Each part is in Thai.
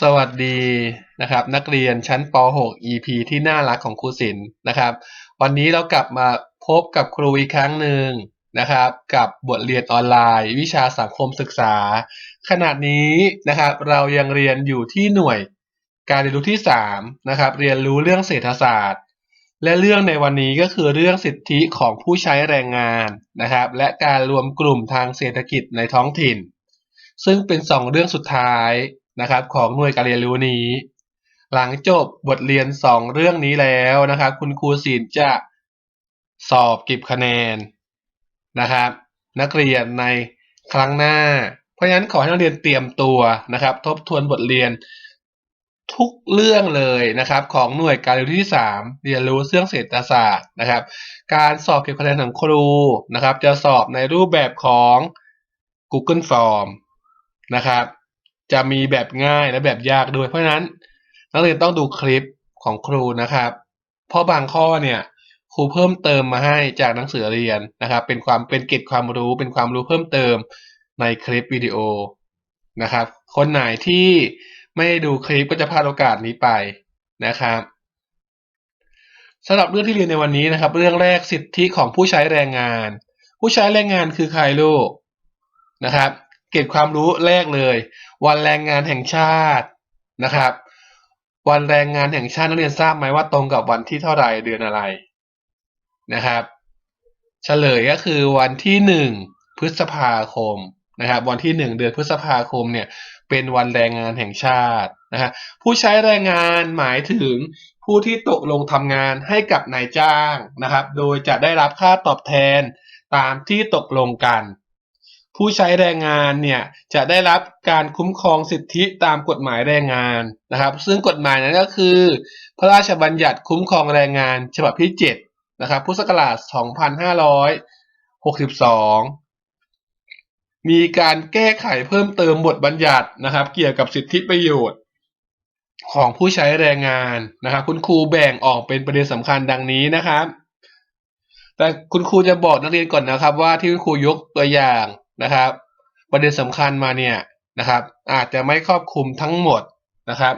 สวัสดีนะครับ นักเรียนชั้นป .6 EP ที่น่ารักของครูศิลป์นะครับ วันนี้เรากลับมาพบกับครูอีกครั้งหนึ่งนะครับ กับบทเรียนออนไลน์ วิชาสังคมศึกษา ขณะนี้นะครับ เรายังเรียนอยู่ที่หน่วยการเรียนรู้ที่3นะครับ เรียนรู้เรื่องเศรษฐศาสตร์ และเรื่องในวันนี้ก็คือเรื่องสิทธิของผู้ใช้แรงงานนะครับ และการรวมกลุ่มทางเศรษฐกิจในท้องถิ่น ซึ่งเป็นสองเรื่องสุดท้าย นะครับ ของหน่วยการเรียนรู้นี้ หลังจบบทเรียนสองเรื่องนี้แล้วนะครับ คุณครูศิลจะสอบเก็บคะแนนนะครับ นักเรียนในครั้งหน้า เพราะฉะนั้นขอให้นักเรียนเตรียมตัวนะครับ ทบทวนบทเรียนทุกเรื่องเลยนะครับ ของหน่วยการเรียนรู้ที่ 3 เรียนรู้เรื่องเศรษฐศาสตร์นะครับ การสอบเก็บคะแนนของครูนะครับ จะสอบในรูปแบบของ Google Form นะครับ จะมีแบบง่ายและแบบยากด้วย เพราะฉะนั้น นักเรียนต้องดูคลิปของครูนะครับ เพราะบางข้อเนี่ยครูเพิ่มเติมมาให้จากหนังสือเรียนนะครับ เป็นความเป็นเกร็ดความรู้ เป็นความรู้เพิ่มเติมในคลิปวิดีโอนะครับ คนไหนที่ไม่ดูคลิปก็จะพลาดโอกาสนี้ไปนะครับสำหรับเรื่องที่เรียนในวันนี้นะครับ เรื่องแรกสิทธิของผู้ใช้แรงงาน ผู้ใช้แรงงานคือใครลูกนะครับ เก็บความรู้แรกเลย วันแรงงานแห่งชาตินะครับ วันแรงงานแห่งชาตินักเรียนทราบไหมว่าตรงกับวันที่เท่าไหร่เดือนอะไรนะครับเฉลยก็คือวันที่หนึ่งพฤษภาคมนะครับ วันที่หนึ่งเดือนพฤษภาคมเนี่ยเป็นวันแรงงานแห่งชาตินะฮะผู้ใช้แรงงานหมายถึงผู้ที่ตกลงทำงานให้กับนายจ้างนะครับ โดยจะได้รับค่าตอบแทนตามที่ตกลงกัน ผู้ใช้แรงงานเนี่ยจะได้รับการคุ้มครองสิทธิตามกฎหมายแรงงานนะครับ ซึ่งกฎหมายนั้นก็คือ พระราชบัญญัติคุ้มครองแรงงาน ฉบับที่7นะครับพุทธศักราช 2562 มีการแก้ไขเพิ่มเติมบทบัญญัตินะครับ เกี่ยวกับสิทธิประโยชน์ ของผู้ใช้แรงงานนะครับ คุณครูแบ่งออกเป็นประเด็นสำคัญดังนี้นะครับ แต่คุณครูจะบอกนักเรียนก่อนนะครับ ว่าที่คุณครูยกตัวอย่าง นะครับ ประเด็นสำคัญมาเนี่ยนะครับ อาจจะไม่ครอบคลุมทั้งหมดนะครับ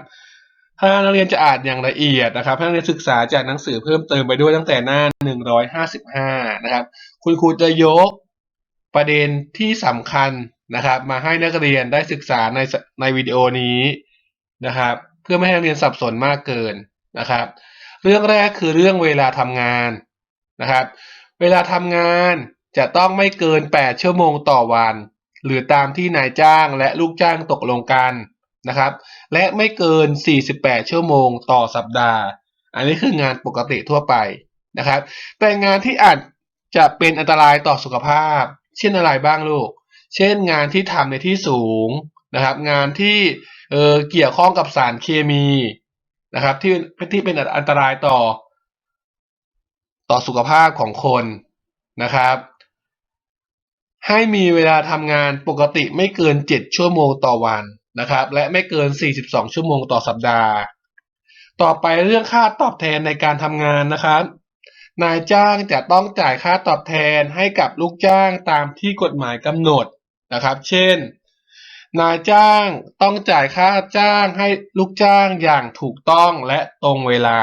ถ้านักเรียนจะอ่านอย่างละเอียดนะครับถ้านักเรียนศึกษาจากหนังสือเพิ่มเติมไปด้วยตั้งแต่หน้า 155 นะครับ คุณครูจะยกประเด็นที่สำคัญนะครับ มาให้นักเรียนได้ศึกษาในในวิดีโอนี้นะครับ เพื่อไม่ให้นักเรียนสับสนมากเกินนะครับ เรื่องแรกคือเรื่องเวลาทำงานนะครับ เวลาทำงาน จะต้องไม่เกิน 8 ชั่วโมงต่อวัน หรือตามที่นายจ้างและลูกจ้างตกลงกันนะครับ และไม่เกิน 48 ชั่วโมงต่อสัปดาห์ อันนี้คืองานปกติทั่วไปนะครับ แต่งานที่อาจจะเป็นอันตรายต่อสุขภาพ เช่นอะไรบ้างลูก เช่นงานที่ทำในที่สูงนะครับ งานที่เออเกี่ยวข้องกับสารเคมีนะครับ ที่ที่เป็นอันตรายต่อ ต่อสุขภาพของคนนะครับ ให้มีเวลาทำงานปกติไม่เกิน 7 ชั่วโมงต่อวันนะครับ และไม่เกิน 42 ชั่วโมงต่อสัปดาห์ ต่อไปเรื่องค่าตอบแทนในการทำงานนะครับ นายจ้างจะต้องจ่ายค่าตอบแทนให้กับลูกจ้างตามที่กฎหมายกำหนดนะครับ เช่น นายจ้างต้องจ่ายค่าจ้างให้ลูกจ้างอย่างถูกต้องและตรงเวลา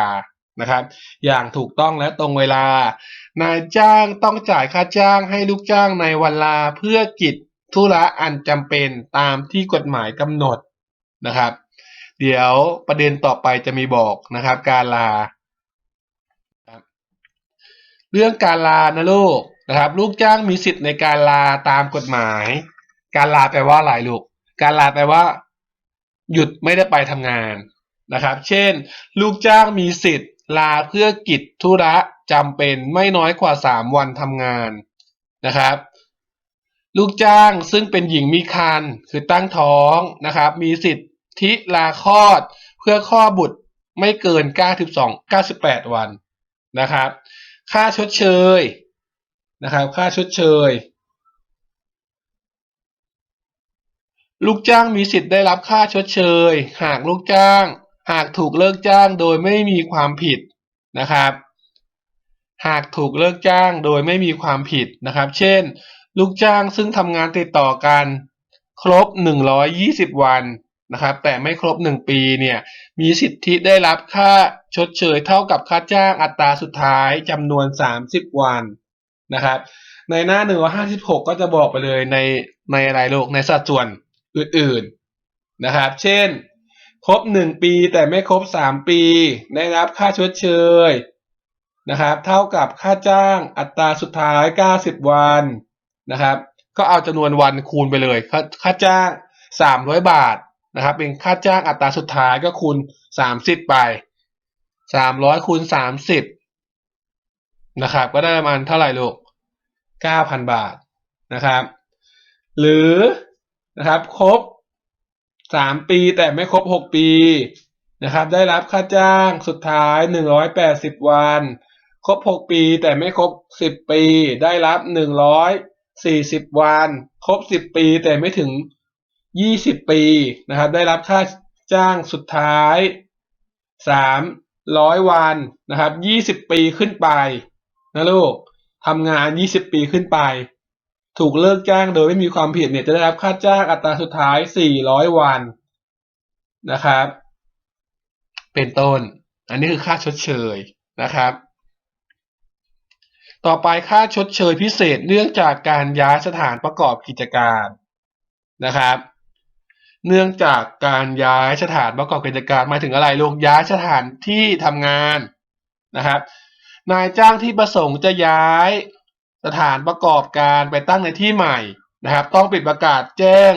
นะครับ อย่างถูกต้องและตรงเวลา นายจ้างต้องจ่ายค่าจ้างให้ลูกจ้างในวันลาเพื่อกิจธุระอันจำเป็นตามที่กฎหมายกำหนดนะครับ เดี๋ยวประเด็นต่อไปจะมีบอกนะครับ การลา เรื่องการลานะลูกนะครับ ลูกจ้างมีสิทธิ์ในการลาตามกฎหมาย การลาแปลว่าอะไรลูก การลาแปลว่า หยุดไม่ได้ไปทำงานนะครับ เช่น ลูกจ้างมีสิทธิ์ ลาเพื่อกิจธุระจำเป็นไม่น้อยกว่าสามวันทำงานนะครับ ลูกจ้างซึ่งเป็นหญิงมีครรภ์คือตั้งท้องนะครับ มีสิทธิลาคลอด เพื่อข้อบุตรไม่เกิน 92 98 วันนะครับ ค่าชดเชยนะครับ ค่าชดเชย ลูกจ้างมีสิทธิ์ได้รับค่าชดเชย หากลูกจ้าง หากถูกเลิกจ้างโดยไม่มีความผิดนะครับ หากถูกเลิกจ้างโดยไม่มีความผิดนะครับ เช่น ลูกจ้างซึ่งทำงานติดต่อกันครบ 120 วันนะครับ แต่ไม่ครบ 1 ปีเนี่ย มีสิทธิได้รับค่าชดเชยเท่ากับค่าจ้างอัตราสุดท้ายจำนวน 30 วันนะครับ ในหน้า 156 ก็จะบอกไปเลยในในรายโลกในสัดส่วนอื่นๆนะครับ เช่น ครบ1ปีแต่ไม่ครบ3ปี ได้รับค่าชดเชยนะครับ เท่ากับค่าจ้างอัตราสุดท้าย 90 วันนะครับ ก็เอาจำนวนวันคูณไปเลย ค่าค่าจ้าง 300 บาทนะครับ เป็นค่าจ้างอัตราสุดท้ายก็คูณ 30 ไป 300คูณ30นะครับ ก็ได้ประมาณเท่าไหร่ลูก 9,000 บาทนะครับ หรือนะครับครบ 3ปีแต่ไม่ครบ6ปีนะครับ ได้รับค่าจ้างสุดท้าย180วัน ครบ6ปีแต่ไม่ครบ10ปี ได้รับ140วัน ครบ10ปีแต่ไม่ถึง20ปีนะครับ ได้รับค่าจ้างสุดท้าย300วันนะครับ20ปีขึ้นไปนะลูกทำงาน20ปีขึ้นไป ถูกเลิกจ้างโดยไม่มีความผิดเนี่ยจะได้รับค่าจ้างอัตราสุดท้าย 400 วันนะครับ เป็นต้น อันนี้คือค่าชดเชยนะครับ ต่อไปค่าชดเชยพิเศษเนื่องจากการย้ายสถานประกอบกิจการนะครับ เนื่องจากการย้ายสถานประกอบกิจการหมายถึงอะไรลูกย้ายสถานที่ทำงานนะครับ นายจ้างที่ประสงค์จะย้าย สถานประกอบการไปตั้งในที่ใหม่นะครับ ต้องปิดประกาศแจ้ง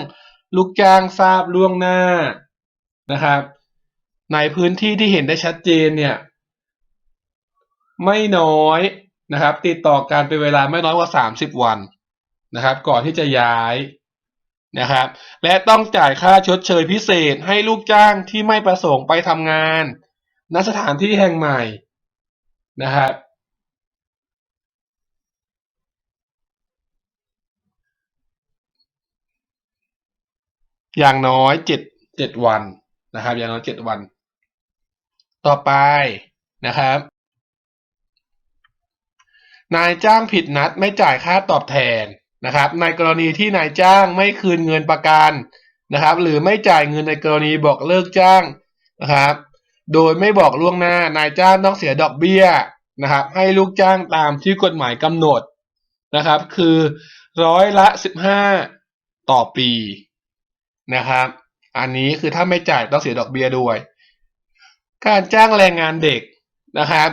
ลูกจ้างทราบล่วงหน้านะครับ ในพื้นที่ที่เห็นได้ชัดเจนเนี่ย ไม่น้อยนะครับ ติดต่อการเป็นเวลาไม่น้อยกว่า 30 วันนะครับ ก่อนที่จะย้ายนะครับ และต้องจ่ายค่าชดเชยพิเศษให้ลูกจ้างที่ไม่ประสงค์ไปทำงานณสถานที่แห่งใหม่นะครับ อย่างน้อยเจ็ดเจ็ดวันนะครับ อย่างน้อยเจ็ดวัน ต่อไปนะครับ นายจ้างผิดนัดไม่จ่ายค่าตอบแทนนะครับ ในกรณีที่นายจ้างไม่คืนเงินประกันนะครับ หรือไม่จ่ายเงินในกรณีบอกเลิกจ้างนะครับ โดยไม่บอกล่วงหน้านายจ้างต้องเสียดอกเบี้ยนะครับ ให้ลูกจ้างตามที่กฎหมายกำหนดนะครับ คือร้อยละสิบห้าต่อปี นะครับอันนี้คือถ้าไม่จ่ายต้องเสียดอกเบี้ยด้วย การจ้างแรงงานเด็กนะครับ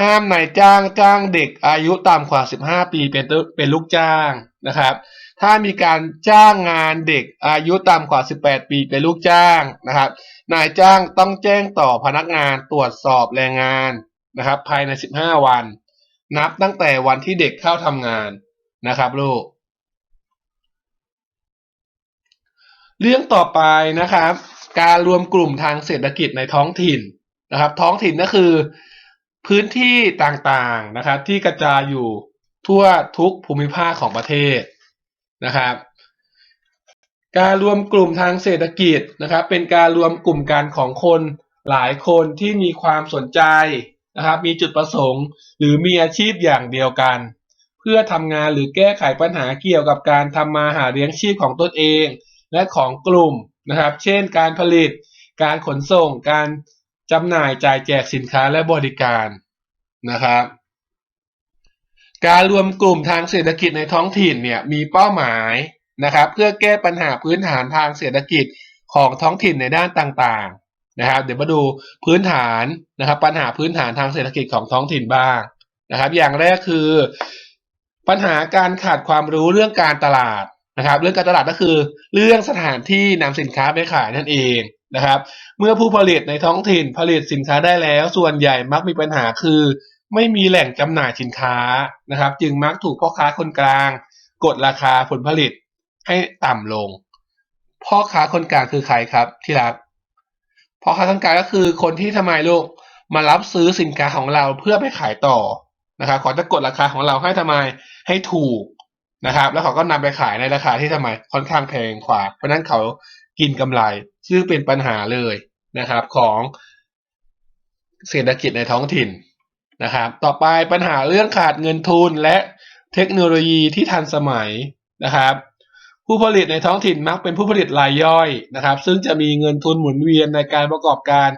ห้ามนายจ้างจ้างเด็กอายุต่ำกว่า 15 ปีเป็นเป็นลูกจ้างนะครับ ถ้ามีการจ้างงานเด็กอายุต่ำกว่า 18 ปีเป็นลูกจ้างนะครับ นายจ้างต้องแจ้งต่อพนักงานตรวจสอบแรงงานนะครับ ภายใน 15 วัน นับตั้งแต่วันที่เด็กเข้าทำงานนะครับลูก เรื่องต่อไปนะครับ การรวมกลุ่มทางเศรษฐกิจในท้องถิ่นนะครับ ท้องถิ่นก็คือ พื้นที่ต่างๆนะครับ ที่กระจายอยู่ทั่วทุกภูมิภาคของประเทศนะครับ การรวมกลุ่มทางเศรษฐกิจนะครับ เป็นการรวมกลุ่มกันของคนหลายคนที่มีความสนใจนะครับ มีจุดประสงค์ หรือมีอาชีพอย่างเดียวกัน เพื่อทำงานหรือแก้ไขปัญหาเกี่ยวกับการทำมาหาเลี้ยงชีพของตนเอง และของกลุ่มนะครับ เช่น การผลิต การขนส่ง การจำหน่ายจ่ายแจกสินค้าและบริการนะครับ การรวมกลุ่มทางเศรษฐกิจในท้องถิ่นเนี่ยมีเป้าหมายนะครับ เพื่อแก้ปัญหาพื้นฐานทางเศรษฐกิจของท้องถิ่นในด้านต่างๆนะครับ เดี๋ยวมาดูพื้นฐานนะครับ ปัญหาพื้นฐานทางเศรษฐกิจของท้องถิ่นบ้างนะครับ อย่างแรกคือ ปัญหาการขาดความรู้เรื่องการตลาด นะครับ เรื่องการตลาดก็คือ เรื่องสถานที่นำสินค้าไปขายนั่นเองนะครับ เมื่อผู้ผลิตในท้องถิ่นผลิตสินค้าได้แล้ว ส่วนใหญ่มักมีปัญหาคือ ไม่มีแหล่งจำหน่ายสินค้านะครับ จึงมักถูกพ่อค้าคนกลาง กดราคาผลผลิตให้ต่ำลง พ่อค้าคนกลางคือใครครับที่รักพ่อค้าคนกลางก็คือคนที่ทำไมลูกมารับซื้อสินค้าของเราเพื่อไปขายต่อนะครับขอจะกดราคาของเราให้ทำไมให้ถูก นะครับ แล้วเขาก็นำไปขายในราคาที่ทำไมค่อนข้างแพงกว่า เพราะนั้นเขากินกำไร ซึ่งเป็นปัญหาเลยนะครับของเศรษฐกิจในท้องถิ่นนะครับ ต่อไปปัญหาเรื่องขาดเงินทุนและเทคโนโลยีที่ทันสมัยนะครับ ผู้ผลิตในท้องถิ่นมักเป็นผู้ผลิตรายย่อยนะครับ ซึ่งจะมีเงินทุนหมุนเวียนในการประกอบการ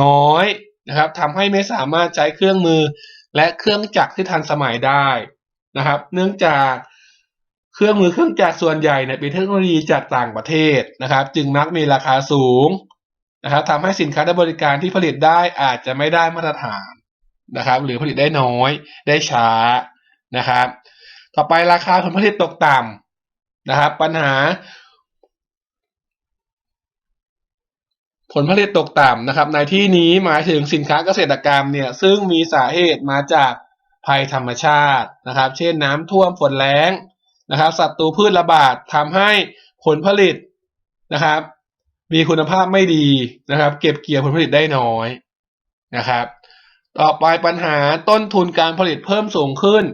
น้อยนะครับทำให้ไม่สามารถใช้เครื่องมือและเครื่องจักรที่ทันสมัยได้นะครับ เนื่องจาก เครื่องมือเครื่องจักรส่วนใหญ่เนี่ยเป็นเทคโนโลยีจากต่างประเทศนะครับ จึงมักมีราคาสูงนะครับทำให้สินค้าและบริการที่ผลิตได้อาจจะไม่ได้มาตรฐานนะครับ หรือผลิตได้น้อยได้ช้านะครับ ต่อไปราคาผลผลิตตกต่ำนะครับ ปัญหา ผลผลิตตกต่ำนะครับ ในที่นี้หมายถึงสินค้าเกษตรกรรมเนี่ยซึ่งมีสาเหตุมาจากภัยธรรมชาตินะครับ เช่นน้ำท่วมฝนแล้ง นะครับศัตรูพืชระบาดทำให้ผลผลิตนะครับ มีคุณภาพไม่ดีนะครับ เก็บเกี่ยวผลผลิตได้น้อยนะครับ ต่อไปปัญหาต้นทุนการผลิตเพิ่มสูงขึ้น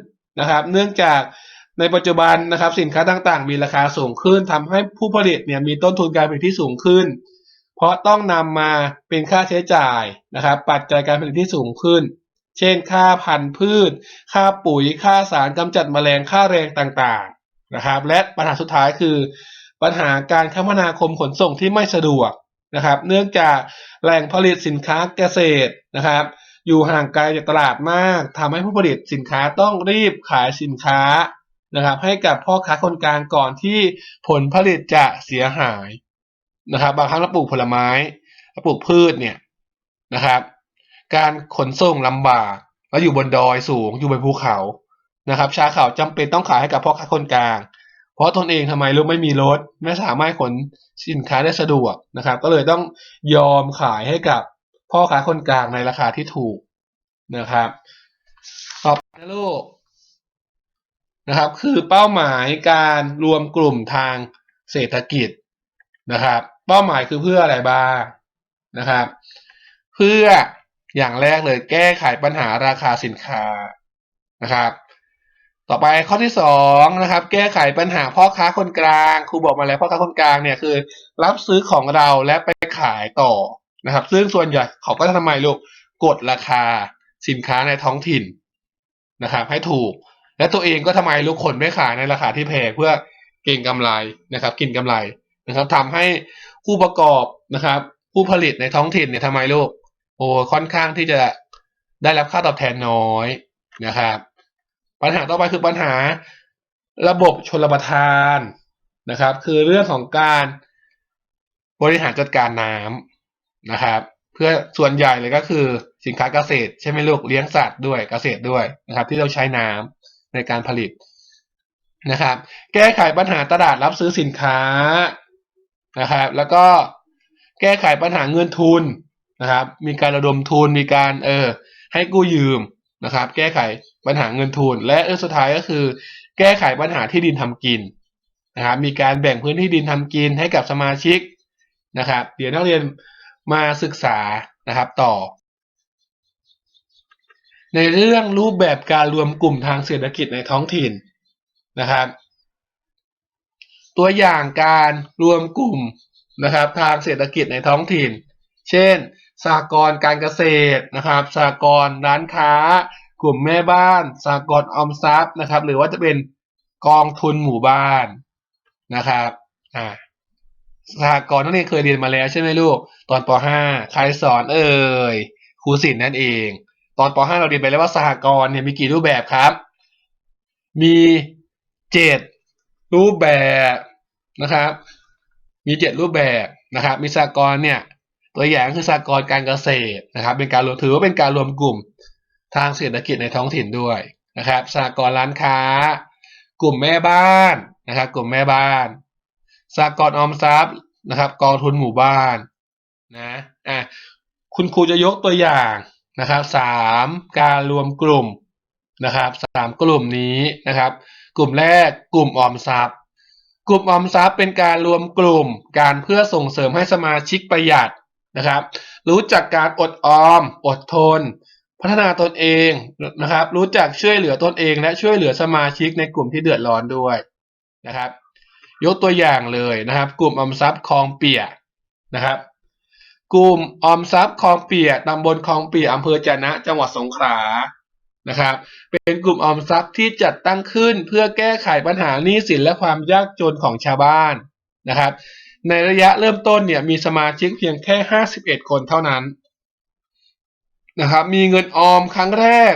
นะครับ เนื่องจากในปัจจุบันนะครับสินค้าต่างๆ มีราคาสูงขึ้นทำให้ผู้ผลิตเนี่ยมีต้นทุนการผลิตที่สูงขึ้น เพราะต้องนำมาเป็นค่าใช้จ่ายนะครับ ปัจจัยการผลิตที่สูงขึ้น เช่น ค่าพันธุ์พืช ค่าปุ๋ย ค่าสารกำจัดแมลงค่าแรงต่างๆ นะครับ และปัญหาสุดท้ายคือ ปัญหาการคมนาคมขนส่งที่ไม่สะดวกนะครับ เนื่องจากแหล่งผลิตสินค้าเกษตรนะครับ อยู่ห่างไกลจากตลาดมากทำให้ผู้ผลิตสินค้าต้องรีบขายสินค้านะครับ ให้กับพ่อค้าคนกลางก่อนที่ผลผลิตจะเสียหายนะครับ บางครั้งเราปลูกผลไม้เราปลูกพืชเนี่ยนะครับ การขนส่งลำบากแล้วอยู่บนดอยสูงอยู่บนภูเขา นะครับ ชาเขาจำเป็นต้องขายให้กับพ่อค้าคนกลาง เพราะตนเองทำไมลูกไม่มีรถ ไม่สามารถขนสินค้าได้สะดวกนะครับ ก็เลยต้องยอมขายให้กับพ่อค้าคนกลางในราคาที่ถูกนะครับต่อไปนะลูกนะครับ คือเป้าหมายการรวมกลุ่มทางเศรษฐกิจนะครับ เป้าหมายคือเพื่ออะไรบ้างนะครับ เพื่ออย่างแรกเลยแก้ไขปัญหาราคาสินค้านะครับ ต่อไปข้อที่สองนะครับแก้ไขปัญหาพ่อค้าคนกลางครูบอกมาแล้วพ่อค้าคนกลางเนี่ยคือ รับซื้อของเราและไปขายต่อนะครับ ซึ่งส่วนใหญ่เขาก็จะทำไมลูกกดราคาสินค้าในท้องถิ่นนะครับ ให้ถูก และตัวเองก็ทำไมลูกคนไม่ขายในราคาที่แพงเพื่อเก็งกำไรนะครับ กินกำไรนะครับทำให้ผู้ประกอบนะครับ ผู้ผลิตในท้องถิ่นเนี่ยทำไมลูกโอ้ค่อนข้างที่จะได้รับค่าตอบแทนน้อยนะครับ ปัญหาต่อไปคือปัญหาระบบชลประทานนะครับ คือเรื่องของการบริหารจัดการน้ำนะครับ เพื่อส่วนใหญ่เลยก็คือสินค้าเกษตรใช่ไหมลูกเลี้ยงสัตว์ด้วยเกษตรด้วยนะครับ ที่เราใช้น้ำในการผลิตนะครับ แก้ไขปัญหาตลาดรับซื้อสินค้านะครับ แล้วก็แก้ไขปัญหาเงินทุนนะครับ มีการระดมทุนมีการเออให้กู้ยืม นะครับ แก้ไขปัญหาเงินทุน และเออสุดท้ายก็คือ แก้ไขปัญหาที่ดินทำกินนะครับ มีการแบ่งพื้นที่ดินทำกินให้กับสมาชิกนะครับ เดี๋ยวนักเรียนมาศึกษานะครับต่อ ในเรื่องรูปแบบการรวมกลุ่มทางเศรษฐกิจในท้องถิ่นนะครับ ตัวอย่างการรวมกลุ่มนะครับ ทางเศรษฐกิจในท้องถิ่น เช่น สหกรณ์การเกษตรนะครับสหกรณ์ร้านค้า กลุ่มแม่บ้านสหกรณ์ออมทรัพย์นะครับ หรือว่าจะเป็นกองทุนหมู่บ้านนะครับอ่าสหกรณ์นักเรียนเคยเรียนมาแล้วใช่ไหมลูก ตอนป .5 ใครสอนเอ่ยครูศิลป์นั่นเอง ตอนป .5 เราเรียนไปแล้วว่าสหกรณ์เนี่ยมีกี่รูปแบบครับ มีเจ็ดรูปแบบนะครับ มีเจ็ดรูปแบบนะครับ มีสหกรณ์เนี่ย ตัวอย่างคือสหกรณ์การเกษตรนะครับ เป็นการรวมถือว่าเป็นการรวมกลุ่มทางเศรษฐกิจในท้องถิ่นด้วยนะครับสหกรณ์ร้านค้า กลุ่มแม่บ้านนะครับ กลุ่มแม่บ้านสหกรณ์ออมทรัพย์นะครับ กองทุนหมู่บ้านนะอะคุณครูจะยกตัวอย่างนะครับสามการรวมกลุ่มนะครับสามกลุ่มนี้นะครับ กลุ่มแรกกลุ่มออมทรัพย์ กลุ่มออมทรัพย์เป็นการรวมกลุ่มการเพื่อส่งเสริมให้สมาชิกประหยัด นะครับ รู้จักการอดออม อดทน พัฒนาตนเองนะครับ รู้จักช่วยเหลือตนเอง และช่วยเหลือสมาชิกในกลุ่มที่เดือดร้อนด้วยนะครับ ยกตัวอย่างเลยนะครับ กลุ่มออมทรัพย์คลองเปียนะครับ กลุ่มออมทรัพย์คลองเปียตำบลคลองเปียอำเภอจะนะ จังหวัดสงขลานะครับ เป็นกลุ่มออมทรัพย์ที่จัดตั้งขึ้นเพื่อแก้ไขปัญหาหนี้สินและความยากจนของชาวบ้านนะครับ ในระยะเริ่มต้นเนี่ยมีสมาชิกเพียงแค่ 51 คนเท่านั้นนะครับ มีเงินออมครั้งแรก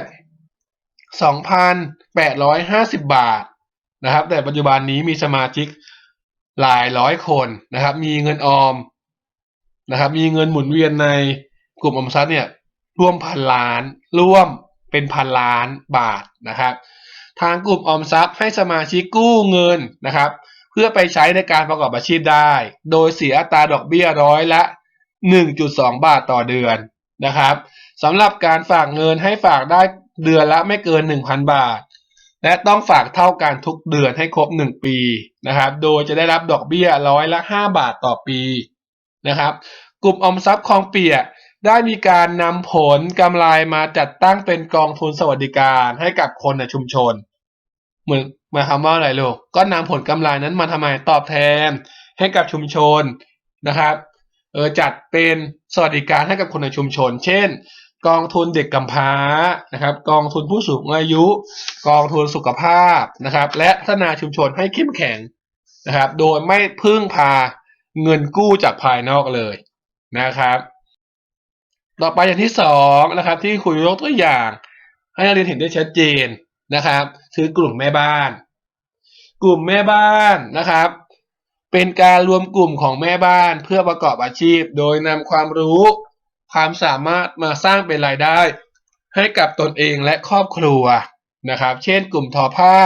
2,850 บาทนะครับ แต่ปัจจุบันนี้มีสมาชิกหลายร้อยคนนะครับ มีเงินออมนะครับ มีเงินหมุนเวียนในกลุ่มออมทรัพย์เนี่ยร่วมพันล้านร่วมเป็นพันล้านบาทนะครับ ทางกลุ่มออมทรัพย์ให้สมาชิกกู้เงินนะครับ พื่อไปใช้ในการประกอบอาชีพได้ โดยเสียอัตราดอกเบี้ยร้อยละ 1.2 บาทต่อเดือนนะครับสำหรับการฝากเงินให้ฝากได้เดือนละไม่เกิน 1,000 บาท และต้องฝากเท่ากันทุกเดือนให้ครบ 1 ปีนะครับ โดยจะได้รับดอกเบี้ยร้อยละ 5 บาทต่อปีนะครับ กลุ่มอมทรัพย์คลองเปียกได้มีการนำผลกำไรมาจัดตั้งเป็นกองทุนสวัสดิการให้กับคนในชุมชน เหมือนหมายความว่าอะไรลูกก็นำผลกำไรนั้นมาทำไมตอบแทน ให้กับชุมชนนะครับเออจัดเป็นสวัสดิการให้กับคนในชุมชน เช่น กองทุนเด็กกำพร้านะครับ กองทุนผู้สูงอายุ กองทุนสุขภาพนะครับ และพัฒนาชุมชนให้เข้มแข็งนะครับ โดยไม่พึ่งพาเงินกู้จากภายนอกเลยนะครับ ต่อไปอย่างที่สองนะครับ ที่คุยยกตัวอย่าง ให้นักเรียนเห็นได้ชัดเจน นะครับคือกลุ่มแม่บ้าน กลุ่มแม่บ้านนะครับ เป็นการรวมกลุ่มของแม่บ้านเพื่อประกอบอาชีพ โดยนำความรู้ ความสามารถมาสร้างเป็นรายได้ ให้กับตนเองและครอบครัวนะครับ เช่น กลุ่มทอผ้า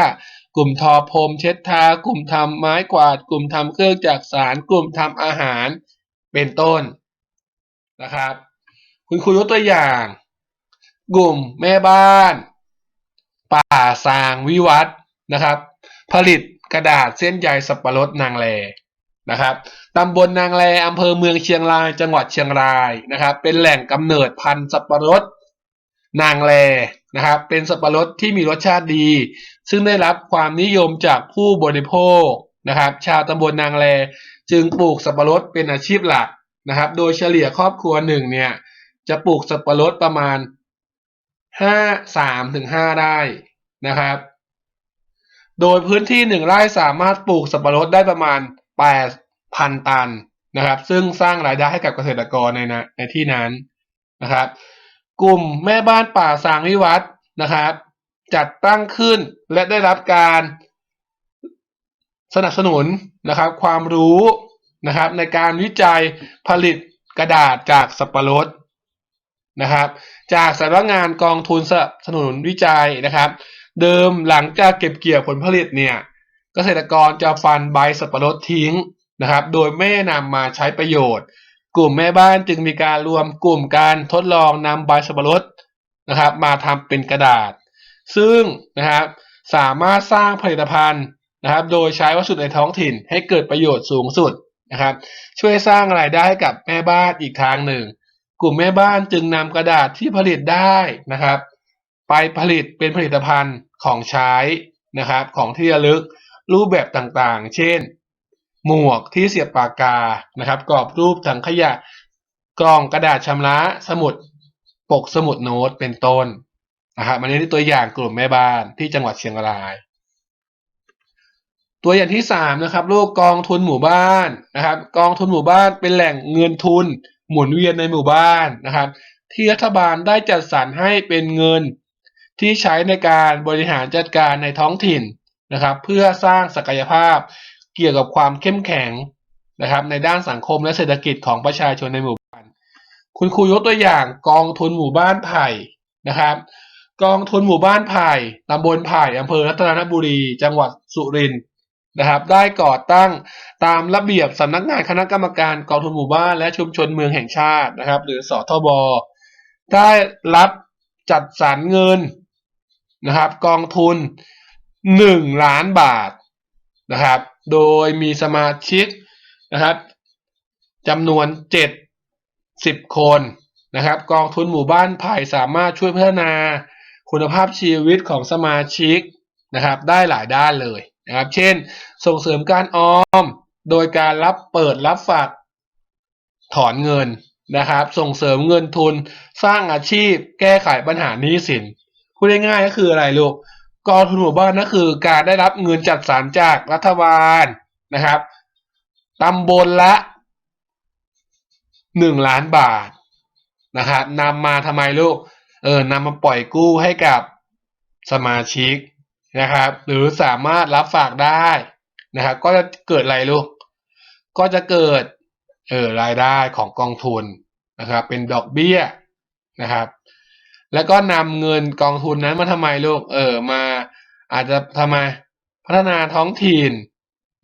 กลุ่มทอพรมเช็ดทา กลุ่มทำไม้กวาด กลุ่มทำเครื่องจักสาร กลุ่มทำอาหาร เป็นต้นนะครับ คุณครูยกตัวอย่าง กลุ่มแม่บ้าน ป่าสางวิวัฒน์นะครับ ผลิตกระดาษเส้นใยสับปะรดนางแลนะครับตำบลนางแลอำเภอเมืองเชียงราย จังหวัดเชียงรายนะครับ เป็นแหล่งกำเนิดพันธุ์สับปะรดนางแลนะครับ เป็นสับปะรดที่มีรสชาติดี ซึ่งได้รับความนิยมจากผู้บริโภคนะครับ ชาวตำบลนางแลจึงปลูกสับปะรดเป็นอาชีพหลักนะครับ โดยเฉลี่ยครอบครัวหนึ่งเนี่ยจะปลูกสับปะรดประมาณ ห้าสามถึงห้าไร่นะครับ โดยพื้นที่หนึ่งไร่สามารถปลูกสับปะรดได้ประมาณแปดพันตันนะครับ ซึ่งสร้างรายได้ให้กับเกษตรกรในนะในที่นั้นนะครับ กลุ่มแม่บ้านป่าสางวิวัฒน์นะครับ จัดตั้งขึ้นและได้รับการสนับสนุนนะครับ ความรู้นะครับ ในการวิจัยผลิตกระดาษจากสับปะรด นะครับ จากสำนักงานกองทุนสนับสนุนวิจัยนะครับ เดิมหลังจากเก็บเกี่ยวผลผลิตเนี่ยเกษตรกรจะฟันใบสับปะรดทิ้งนะครับ โดยไม่นำมาใช้ประโยชน์ กลุ่มแม่บ้านจึงมีการรวมกลุ่มการทดลองนำใบสับปะรดนะครับ มาทำเป็นกระดาษ ซึ่งนะครับสามารถสร้างผลิตภัณฑ์นะครับ โดยใช้วัสดุในท้องถิ่นให้เกิดประโยชน์สูงสุดนะครับ ช่วยสร้างรายได้ให้กับแม่บ้านอีกทางหนึ่ง กลุ่มแม่บ้านจึงนำกระดาษที่ผลิตได้นะครับ ไปผลิตเป็นผลิตภัณฑ์ของใช้นะครับ ของที่ระลึกรูปแบบต่างๆ เช่น หมวกที่เสียบปากกานะครับ กรอบรูปถังขยะกล่องกระดาษชำระสมุดปกสมุดโน้ตเป็นต้นนะครับอันนี้ตัวอย่างกลุ่มแม่บ้านที่จังหวัดเชียงราย ตัวอย่างที่สามนะครับลูกกองทุนหมู่บ้านนะครับ กองทุนหมู่บ้านเป็นแหล่งเงินทุน หมุนเวียนในหมู่บ้านนะครับ ที่รัฐบาลได้จัดสรรให้เป็นเงินที่ใช้ในการบริหารจัดการในท้องถิ่นนะครับ เพื่อสร้างศักยภาพเกี่ยวกับความเข้มแข็งนะครับ ในด้านสังคมและเศรษฐกิจของประชาชนในหมู่บ้าน คุณครูยกตัวอย่างกองทุนหมู่บ้านไผ่นะครับ กองทุนหมู่บ้านไผ่ตำบลไผ่อำเภอรัตนบุรี จังหวัดสุรินทร์ นะครับได้ก่อตั้งตามระเบียบสำนักงานคณะกรรมการกองทุนหมู่บ้านและชุมชนเมืองแห่งชาตินะครับ หรือสทบได้รับจัดสรรเงินนะครับกองทุนหนึ่งล้านบาทนะครับ โดยมีสมาชิกนะครับจำนวนเจ็ดสิบคนนะครับ กองทุนหมู่บ้านไผ่สามารถช่วยพัฒนาคุณภาพชีวิตของสมาชิกนะครับ ได้หลายด้านเลย นะครับ เช่น ส่งเสริมการออม โดยการรับเปิดรับฝากถอนเงินนะครับ ส่งเสริมเงินทุน สร้างอาชีพ แก้ไขปัญหาหนี้สินพูดง่ายๆก็คืออะไรลูกกองทุนหมู่บ้านก็คือ การได้รับเงินจัดสรรจากรัฐบาลนะครับตำบลละหนึ่งล้านบาทนะครับนำมาทำไมลูก เออนำมาปล่อยกู้ให้กับสมาชิก นะครับ หรือสามารถรับฝากได้นะครับ ก็จะเกิดอะไรลูก ก็จะเกิดเออรายได้ของกองทุนนะครับ เป็นดอกเบี้ยนะครับ แล้วก็นำเงินกองทุนนั้นมาทำไมลูก เออมาอาจจะทำไมพัฒนาท้องถิ่น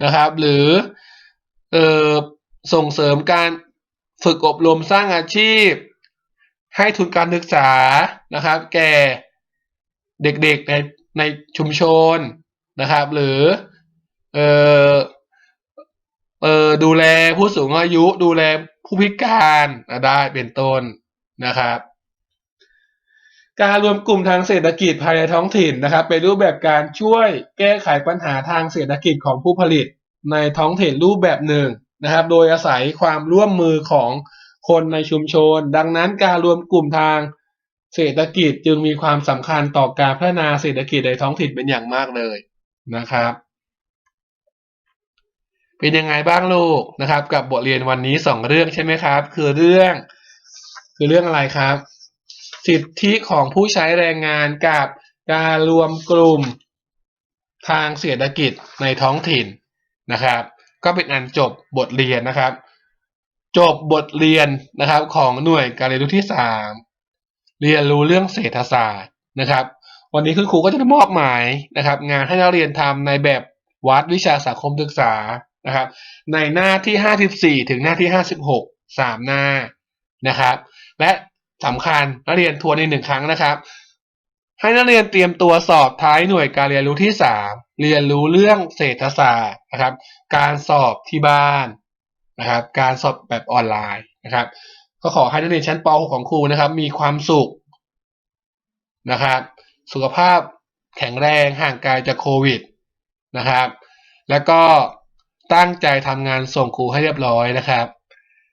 นะครับ หรือเออส่งเสริมการฝึกอบรมสร้างอาชีพ ให้ทุนการศึกษานะครับ แก่เด็กๆใน ในชุมชนนะครับ หรือเออเออดูแลผู้สูงอายุดูแลผู้พิการได้เป็นต้นนะครับ การรวมกลุ่มทางเศรษฐกิจภายในท้องถิ่นนะครับ เป็นรูปแบบการช่วยแก้ไขปัญหาทางเศรษฐกิจของผู้ผลิตในท้องถิ่นรูปแบบหนึ่งนะครับ โดยอาศัยความร่วมมือของคนในชุมชน ดังนั้นการรวมกลุ่มทางเเศรษฐกิจจึงมีความสำคัญต่อการพัฒนาเศรษฐกิจในท้องถิ่นเป็นอย่างมากเลยนะครับ เป็นยังไงบ้างลูกนะครับ กับบทเรียนวันนี้สองเรื่องใช่ไหมครับ คือเรื่อง คือเรื่องอะไรครับ สิทธิของผู้ใช้แรงงานกับการรวมกลุ่มทางเศรษฐกิจในท้องถิ่นนะครับ ก็เป็นอันจบบทเรียนนะครับ จบบทเรียนนะครับของหน่วยการเรียนรู้ที่สาม เรียนรู้เรื่องเศรษฐศาสตร์นะครับ วันนี้คุณครูก็จะมอบหมายนะครับ งานให้นักเรียนทำในแบบวัดวิชาสังคมศึกษานะครับ ในหน้าที่ห้าสิบสี่ถึงหน้าที่ห้าสิบหกสามหน้านะครับ และสำคัญนักเรียนทวนอีกหนึ่งครั้งนะครับ ให้นักเรียนเตรียมตัวสอบท้ายหน่วยการเรียนรู้ที่สามเรียนรู้เรื่องเศรษฐศาสตร์นะครับ การสอบที่บ้านนะครับ การสอบแบบออนไลน์นะครับ ก็ขอให้นักเรียนชั้นป .6 ของครูนะครับ มีความสุขนะครับ สุขภาพแข็งแรงห่างไกลจากโควิดนะครับ แล้วก็ตั้งใจทำงานส่งครูให้เรียบร้อยนะครับ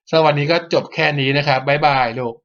สำหรับวันนี้ก็จบแค่นี้นะครับบ๊ายบายลูก